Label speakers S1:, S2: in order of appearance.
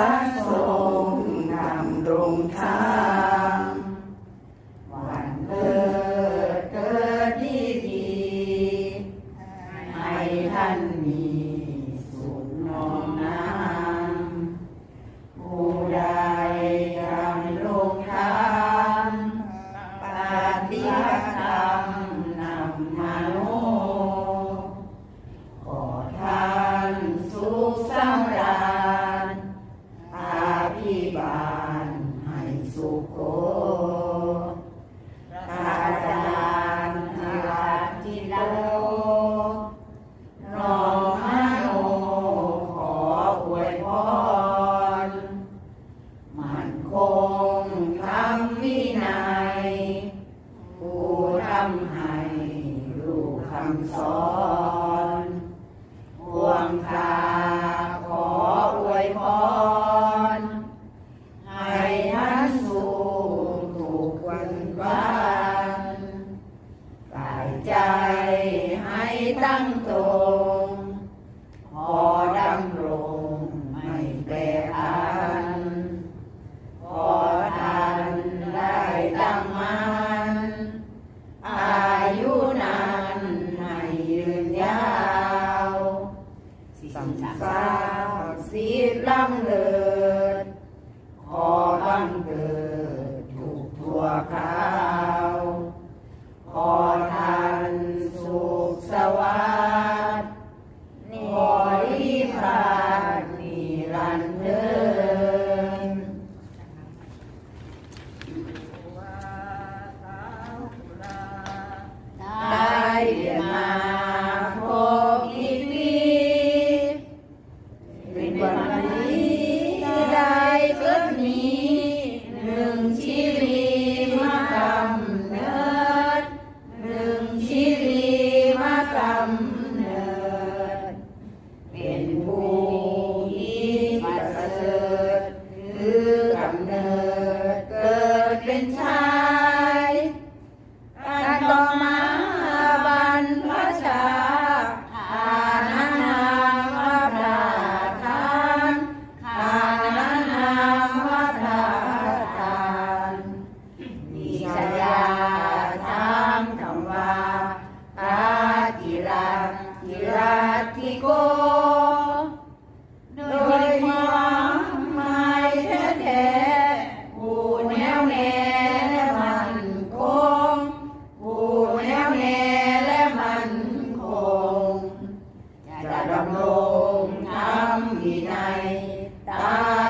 S1: พระทรงนำรงทางวันเลิศเกิดดีดีให้ท่านมี ผู้ทำให้รู้คำสอนห่วงคาขออวยพร ให้ท่านสูงถูกวันวันกายใจให้ตั้งตร สาสิล้ำเลิ